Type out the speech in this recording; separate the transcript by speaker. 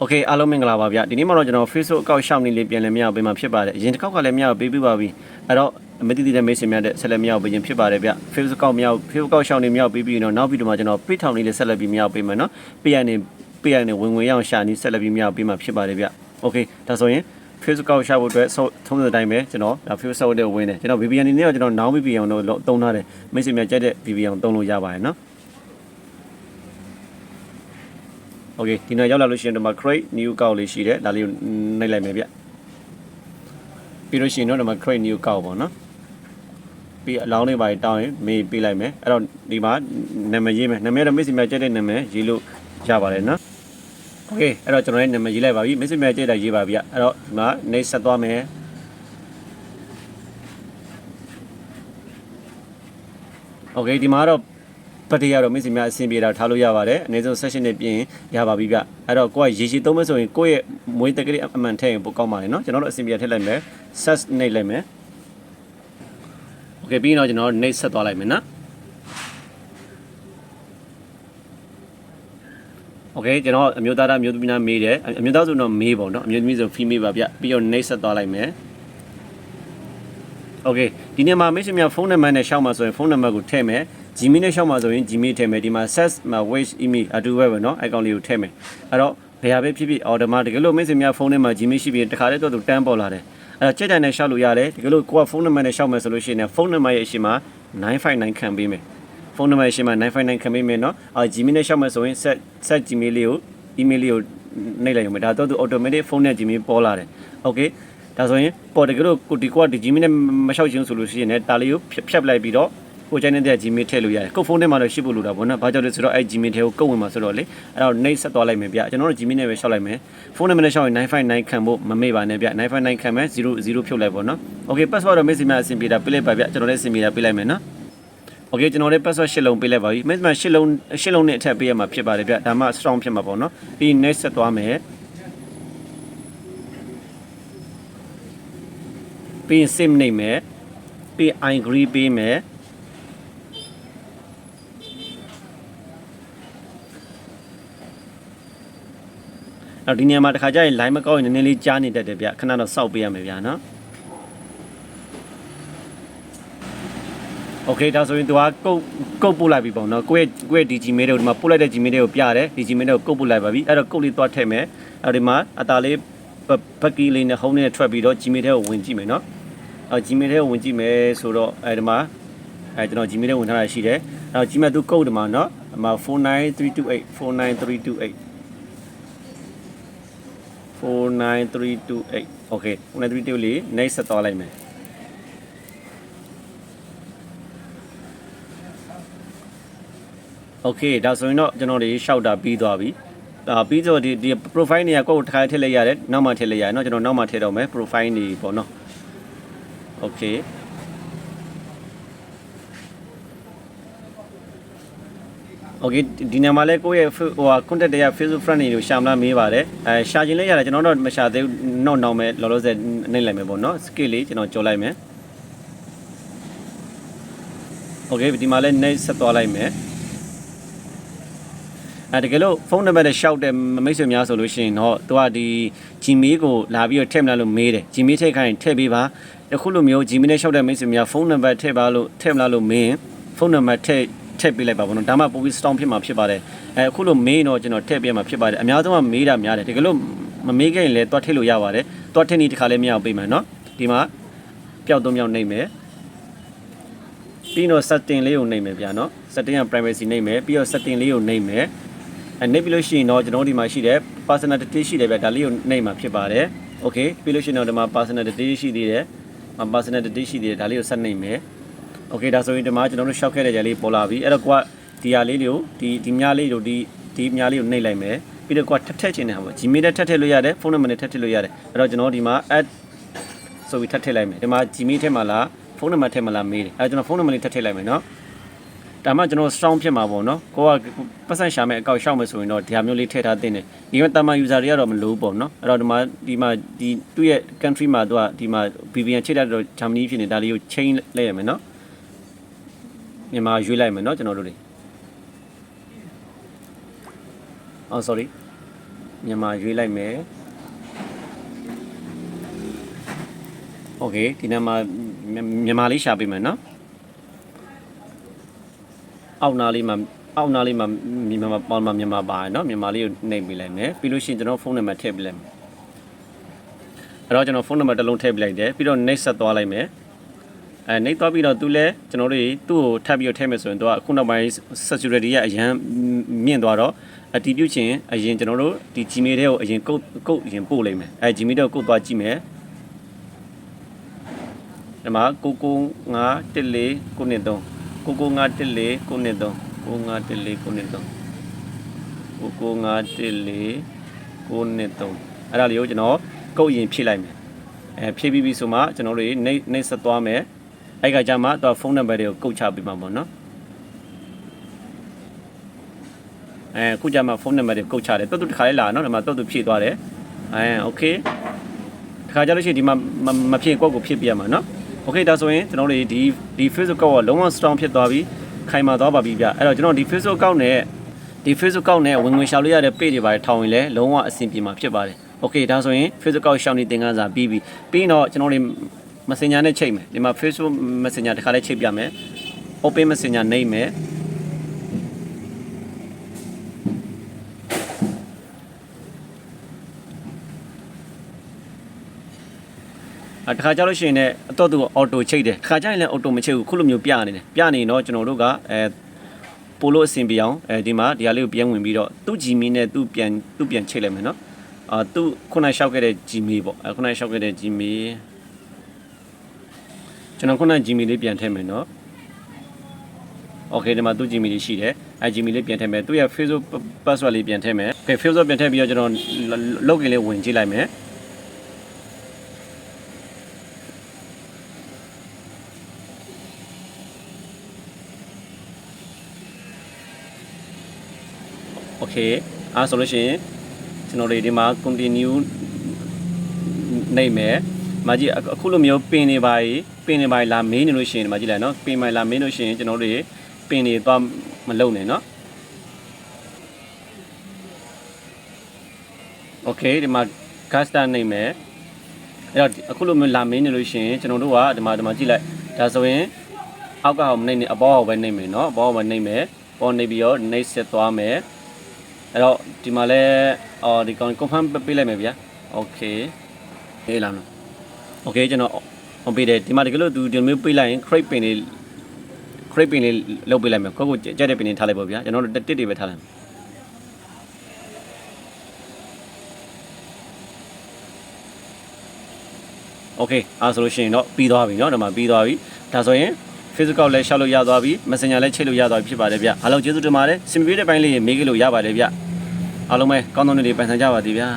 Speaker 1: โอเคအားလုံးမင်္ဂလာပါဗျဒီနေ့မှတော့ကျွန်တော် Facebook account ရှောက်နေလေးပြန်လည်မရပေးမှာဖြစ်ပါတယ်အရင်တစ်ခေါက်ကလည်းမရပေးပြီးပါပြီအဲ့တော့အမတိတိတဲ့မိတ်ဆွေများတဲ့ဆက်လက်မရပေးခြင်းဖြစ်ပါတယ်ဗျ Facebook account မရ Facebook account ရှောက်နေမရပေးပြီးတော့နောက်ဗီဒီယိုမှာကျွန်တော်ပိတ်ထောင်လေးလေးဆက်လက်ပြီးမရပေးမယ်နော်ပေးရနေပေးရနေဝင်ဝင်ရအောင်ရှာနေဆက်လက်ပြီးမရပေးမှာဖြစ်ပါတယ်ဗျโอเคဒါဆိုရင် Facebook account ရှာဖို့အတွက်သုံးတဲ့အတိုင်းပဲကျွန်တော်ဒါ Facebook တဲ့ဝင်တယ်ကျွန်တော် VPN နေနဲ့ကျွန်တော် now VPN တော့သုံးထားတယ်မိတ်ဆွေများကြိုက်တဲ့ VPN သုံးလို့ရပါတယ်နော် โอเคဒီနေ့ရောက်လာလို့ရှိရင်ဒီမှာ create new account လေးရှိတယ်ဒါလေးကိုနှိပ်လိုက်မယ်ဗျပြီးလို့ရှိရင်တော့ဒီမှာ create new account ပေါ့နော်ပြီးအလောင်းလေးပါတောင်းရင်မေးပေးလိုက်မယ်အဲ့တော့ဒီမှာနာမည်ရေးမယ်နာမည်တော့ message များကြိုက်တဲ့နာမည်ရေးလို့ရပါတယ်နော်โอเคအဲ့တော့ကျွန်တော်ရဲ့နာမည်ရေးလိုက်ပါပြီ message များကြိုက်တာရေးပါဗျအဲ့တော့ဒီမှာနေဆက်သွားမယ်โอเคဒီမှာတော့ ပတ်တရားတော့မင်းစီများအဆင်ပြေတာထားလို့ရပါတယ်အနည်းဆုံး session နဲ့ပြင်ရပါပြီဗျအဲ့တော့ကိုကရေရှည်သုံးမယ်ဆိုရင်ကိုယ့်ရဲ့မွေးတက်ကလေးအမှန်ထည့်ရင်ပိုကောင်းပါလေနော်ကျွန်တော်တို့အဆင်ပြေထည့်လိုက်မယ် set နှိပ်လိုက်မယ် okay ပြီးတော့ကျွန်တော်နှိပ်ဆက်သွားလိုက်မယ်နော် okay ကျွန်တော်အမျိုးသားသားအမျိုးသမီးသားမေးတယ်အမျိုးသားဆိုတော့မေးပေါ့နော်အမျိုးသမီးဆို female ပါဗျပြီးတော့နှိပ်ဆက်သွားလိုက်မယ် โอเคဒီနေ့မှာမိတ်ဆွေများဖုန်းနံပါတ်နဲ့ရှောက်မှာဆိုရင်ဖုန်းနံပါတ်ကိုထည့်မယ် Gmail နဲ့ရှောက်မှာဆိုရင် Gmail ထည့်မယ်ဒီမှာ set မှာ wish email အတူပဲပဲเนาะအကောင့်လေးကိုထည့်မယ်အဲ့တော့ဘယ်ဟာပဲဖြစ်ဖြစ် order မှာတကယ်လို့မိတ်ဆွေများဖုန်းထဲမှာ Gmail ရှိပြီးတခါတည်းတော့သူတန်းပေါ်လာတယ်အဲ့တော့ကြက်တန်နဲ့ရှောက်လို့ရတယ်တကယ်လို့ကိုကဖုန်းနံပါတ်နဲ့ရှောက်မယ်ဆိုလို့ရှိရင်ဖုန်းနံပါတ်ရဲ့အရှိမ959ခံပေးမယ်ဖုန်းနံပါတ်အရှိမ959ခံပေးမယ်เนาะအာ Gmail နဲ့ရှောက်မယ်ဆိုရင် set set Gmail လေးကို email လေးကိုနှိပ်လိုက်ရုံပဲဒါတော့သူ automatic ဖုန်းနဲ့ Gmail ပေါ်လာတယ် okay ဒါဆိုရင်ပေါ်တကယ်လို့ကိုဒီကွာဒီ Gmail နဲ့မလျှောက်ချင်ဆိုလို့ရှိရင်လည်းဒါလေးကိုဖြတ်လိုက်ပြီးတော့ ကိုကျန်တဲ့ Gmail ထည့်လို့ရတယ်ကိုဖုန်းထဲမှာတော့ရှိဖို့လိုတာပေါ့နော်ဘာကြောင့်လဲဆိုတော့အဲ Gmail ထဲကိုကုတ်ဝင်မှာဆိုတော့လေအဲ့တော့နှိပ်ဆက်သွားလိုက်မယ်ဗျကျွန်တော်တို့ Gmail နဲ့ပဲလျှောက်လိုက်မယ်ဖုန်းနံပါတ်နဲ့လျှောက်ရင်959ခံဖို့မမေ့ပါနဲ့ဗျ959ခံမယ်0 0ဖြုတ်လိုက်ပေါ့နော် Okay password တော့ message မှာအဆင်ပြေတာပေးလိုက်ပါဗျကျွန်တော်လည်းအဆင်ပြေတာပေးလိုက်မယ်နော် Okay ကျွန်တော်လည်း password ရှစ်လုံးပေးလိုက်ပါပြီ message မှာရှစ်လုံးရှစ်လုံးနဲ့အထက်ပေးရမှာဖြစ်ပါတယ်ဗျဒါမှ strong ဖြစ်မှာပေါ့နော်ပြီး next ဆက်သွားမယ်ပြီးရင် sim နေမယ်ပြီး i agree ပေးမယ် အဲ့တော့ဒီနေရာမှာတစ်ခါကျရင် line မကောက်ရင်နည်းနည်းလေးကြားနေတတ်တယ်ဗျခဏတော့စောက်ပေးရမယ်ဗျာနော်โอเคဒါဆိုရင်သူကကုတ်ကုတ်ပို့လိုက်ပြီပေါ့နော်ကိုယ့်ရဲ့ကိုယ့်ရဲ့ဒီ Gmail တွေကိုဒီမှာပို့လိုက်တဲ့ Gmail တွေကိုပြတယ်ဒီ Gmail တွေကိုကုတ်ပို့လိုက်ပါပြီအဲ့တော့ကုတ်လေးသွားထည့်မယ်အဲ့ဒီမှာအตาလေးဘက်ကီလေးနဲ့ဟုံးနဲ့ထွက်ပြီးတော့ Gmail ထဲကိုဝင်ကြည့်မယ်နော်အဲ Gmail ထဲကိုဝင်ကြည့်မယ်ဆိုတော့အဲဒီမှာအဲကျွန်တော် Gmail ထဲဝင်ထားတာရှိတယ်အဲ Gmail သူကုတ်ဒီမှာနော်အမ49328 49328 49328 okay 49328လေး next ဆက်သွားလိုက်မယ် okay ဒါဆိုရင်တော့ကျွန်တော်တွေရှောက်တာပြီးသွားပြီအာပြီးတော့ဒီဒီ profile နေရာကိုယ့်ကိုတစ်ခါထည့်လိုက်ရတယ်နောက်မှထည့်လိုက်ရတယ်เนาะကျွန်တော်နောက်မှထည့်တော့မယ် profile နေပေါ့เนาะ okay โอเคဒီနေရာမှာလဲကိုယ့်ရဲ့ဟိုဟာ contact တွေက Facebook friend တွေကိုရှာမလားမေးပါတယ်အဲရှာခြင်းလည်းရတယ်ကျွန်တော်တော့မရှာသေးဘူးနောက်နောက်မဲ့လောလောဆယ်နှိပ်လိုက်မယ်ပေါ့เนาะ skill လေးကျွန်တော်ကြော်လိုက်မယ်โอเคဒီမှာလဲ next ဆက်သွားလိုက်မယ်အဲတကယ်လို့ဖုန်းနံပါတ်နဲ့ရှောက်တဲ့မိတ်ဆွေများဆိုလို့ရှိရင်တော့သူကဒီ Gmail ကိုလာပြီးတော့ထည့်မလားလို့မေးတယ် Gmail ထည့်ခိုင်းထည့်ပေးပါအခုလိုမျိုး Gmail နဲ့ရှောက်တဲ့မိတ်ဆွေများဖုန်းနံပါတ်ထည့်ပါလို့ထည့်မလားလို့မင်းဖုန်းနံပါတ်ထည့် ထည့်ပေးလိုက်ပါဘောနော်ဒါမှပိုပြီး strong ဖြစ်မှာဖြစ်ပါတယ်အဲအခုလိုမေးတော့ကျွန်တော်ထည့်ပေးမှာဖြစ်ပါတယ်အများဆုံးကမေးတာများတယ်တကယ်လို့မမေးခဲ့ရင်လည်းတွားထည့်လို့ရပါတယ်တွားထည့်နေတခါလည်းမရအောင်ပေးမယ်နော်ဒီမှာပျောက်သုံးပျောက်နှိမ့်မယ်ပြီးတော့ setting လေးကိုနှိမ့်မယ်ဗျာနော် setting က privacy နှိမ့်မယ်ပြီးတော့ setting လေးကိုနှိမ့်မယ်အဲနှိပ်ပြီးလို့ရှိရင်တော့ကျွန်တော်တို့ဒီမှာရှိတဲ့ personality ရှိတယ်ဗျဒါလေးကိုနှိပ်မှာဖြစ်ပါတယ် okay ပြီးလို့ရှိရင်တော့ဒီမှာ personality ရှိသေးတယ်မ personality ရှိသေးတယ်ဒါလေးကိုဆက်နှိပ်မယ် okay ဒါဆိုရင်ဒီမှာကျွန်တော်တို့ရှောက်ခဲ့တဲ့ကြလေးပေါ်လာပြီအဲ့တော့ကိုကဒီဟာလေးတွေကိုဒီဒီမြားလေးတို့ဒီဒီမြားလေးကိုနှိပ်လိုက်မယ်ပြီးတော့ကိုကထက်ထက်ချင်တယ်ဟာပေါ့ Gmail နဲ့ထက်ထက်လို့ရတယ်ဖုန်းနံပါတ်နဲ့ထက်ထက်လို့ရတယ်အဲ့တော့ကျွန်တော်ဒီမှာ add ဆိုပြီးထက်ထက်လိုက်မယ်ဒီမှာ Gmail ထဲမှာလားဖုန်းနံပါတ်ထဲမှာလားမေးတယ်အဲ့တော့ကျွန်တော်ဖုန်းနံပါတ်လေးထက်ထက်လိုက်မယ်နော်ဒါမှကျွန်တော် strong ဖြစ်မှာပေါ့နော်ကိုကပတ်စံရှာမဲ့အကောက်ရှောက်မယ်ဆိုရင်တော့ဒီဟာမျိုးလေးထည့်ထားတင်တယ်ဒီမှာတာမန် user တွေကတော့မလို့ပေါ့နော်အဲ့တော့ဒီမှာဒီမှာဒီသူ့ရဲ့ country မှာသူကဒီမှာ VPN ချိတ်လိုက်တော့ Germany ဖြစ်နေဒါလေးကို chain လိုက်ရမယ်နော် မြန်မာရွေးလိုက်မယ်နော်ကျွန်တော်တို့တွေအော် sorry မြန်မာရွေးလိုက်မယ်โอเคဒီနေ့မှာမြန်မာလေးရှာပေးမယ်နော်အောက်နာလေးမှာအောက်နာလေးမှာမြန်မာပေါ်မှာမြန်မာပါတယ်နော်မြန်မာလေးကိုနှိပ်ပေးလိုက်မယ်ပြီးလို့ရှိရင်ကျွန်တော်ဖုန်းနံပါတ်ထည့်ပေးလိုက်မယ်အဲ့တော့ကျွန်တော်ဖုန်းနံပါတ်တစ်လုံးထည့်ပေးလိုက်တယ်ပြီးတော့နှိပ်ဆက်သွားလိုက်မယ် အဲနှိပ်သွားပြီးတော့သူလည်းကျွန်တော်တို့သူ့ကိုထပ်ပြီးတော့ထည့်မယ်ဆိုရင်သူကအခုနောက်ပိုင်း security ကအရန်မြင့်သွားတော့အတီးပြုတ်ချင်းအရင်ကျွန်တော်တို့ဒီ Gmail တွေကိုအရင်ကုတ်ကုတ်အရင်ပို့လိုက်မယ်အဲ Gmail တွေကိုကုတ်သွားကြည့်မယ်ဒီမှာ99514ကိုနှစ်3 99514ကိုနှစ်3 99514ကိုနှစ်3 99514ကိုနှစ်3အဲ့ဒါလေးကိုကျွန်တော်ကုတ်ရင်ဖြည့်လိုက်မယ်အဲဖြည့်ပြီးပြီဆိုမှကျွန်တော်တို့နေနေဆက်သွားမယ် အဲ့ကကြမှာတော့ဖုန်းနံပါတ်တွေကိုကုတ်ချပေးမှာပေါ့နော်အဲခုကြမှာဖုန်းနံပါတ်တွေကုတ်ချတယ်တော်တော်တစ်ခါလေးလာနော်ဒီမှာတော်တော်ဖြည့်သွားတယ်အဲโอเคတစ်ခါကြလို့ရှိရင်ဒီမှာမဖြည့်ကွက်ကိုဖြည့်ပြရမှာနော်โอเคဒါဆိုရင်ကျွန်တော်တို့ဒီဒီ Facebook ကောကလုံးဝ strong ဖြစ်သွားပြီခိုင်မာသွားပါပြီဗျအဲ့တော့ကျွန်တော်ဒီ Facebook ကောက်နဲ့ဒီ Facebook ကောက်နဲ့ဝင်ငွေရှောက်လို့ရတဲ့ page တွေပါထောင်ရင်လည်းလုံးဝအဆင်ပြေမှာဖြစ်ပါတယ်โอเคဒါဆိုရင် Facebook ကောက်ရှောက်နေသင်ခန်းစာပြီးပြီပြီးတော့ကျွန်တော်တို့ Messenger နဲ့ချိန်မယ်ဒီမှာ Facebook Messenger တစ်ခါလေးချိန်ပြမယ် Open Messenger နှိပ်မယ်အတခါကြလို့ရှိရင်လည်းအတော့သူအော်တိုချိတ်တယ်တခါကြရင်လည်းအော်တိုမချိတ်ဘူးခုလိုမျိုးပြနေတယ်ပြနေတော့ကျွန်တော်တို့ကအဲပိုလို့အဆင်ပြေအောင်အဲဒီမှာဒီဟာလေးကိုပြန်ဝင်ပြီးတော့သူ့ Gmail နဲ့သူ့ပြန်သူ့ပြန်ချိတ်လိုက်မယ်နော်အာသူ့ခုနလျှောက်ခဲ့တဲ့ Gmail ပေါ့အဲခုနလျှောက်ခဲ့တဲ့ Gmail ကျွန်တော်ခုန Gmail လေးပြန်ထည့်မယ်နော် Okay ဒီမှာသူ့ Gmail လေးရှိတယ်အဲ Gmail လေးပြန်ထည့်မယ်သူ့ရဲ့ Facebook password လေးပြန်ထည့်မယ် Okay Facebook ပြန်ထည့်ပြီးတော့ကျွန်တော် login လေးဝင်ကြည့်လိုက်မယ် โอเคအားဆိုလို့ရှိရင်ကျွန်တော်တို့ဒီမှာ continue နိုင်မယ် မကြီးအခုလိုမျိုးပင်နေပါ E ပင်နေပါ E လာမေးနေလို့ရှိရင်ဒီမှာကြည့်လိုက်နော်ပင်မိုင်လာမေးလို့ရှိရင်ကျွန်တော်တို့ပင်နေသွားမလုံနဲ့နော်โอเคဒီမှာ caster နိုင်မယ်အဲ့တော့အခုလိုမျိုးလာမေးနေလို့ရှိရင်ကျွန်တော်တို့ကဒီမှာဒီမှာကြည့်လိုက်ဒါဆိုရင်အောက်ကဟောမနိုင်နေအပေါ်ဟောပဲနိုင်မယ်နော်အပေါ်ဟောပဲနိုင်မယ်ပေါ်နေပြီးတော့နှိပ်ဆက်သွားမယ် အဲ့တော့ဒီမှာလဲအော်ဒီကောင် confirm ပေးလိုက်မယ်ဗျာ okay ဟေးလာနော် okay ကျွန်တော်ဟောပေးတယ်ဒီမှာတကယ်လို့သူဒီမျိုးပေးလိုက်ရင် crate pin လေး crate pin လေးလုပ်ပေးလိုက်မယ်ခွက်ကိုကြက်တဲ့ pin လေးထားလိုက်ပေါ့ဗျာကျွန်တော်တို့တစ်တွေပဲထားလိုက်မယ် okay အားဆိုလို့ရှိရင်တော့ပြီးသွားပြီเนาะဒီမှာပြီးသွားပြီဒါဆိုရင် physical လည်းရှောက်လို့ရသွားပြီ messenger လည်းချိတ်လို့ရသွားပြီဖြစ်ပါတယ်ဗျအားလုံးကျေးဇူးတင်ပါတယ်စင်ပြေတဲ့ပိုင်းလေးမေးကြလို့ရပါတယ်ဗျအားလုံးပဲကောင်းသောနေ့တွေပိုင်ဆိုင်ကြပါသည်ဗျာ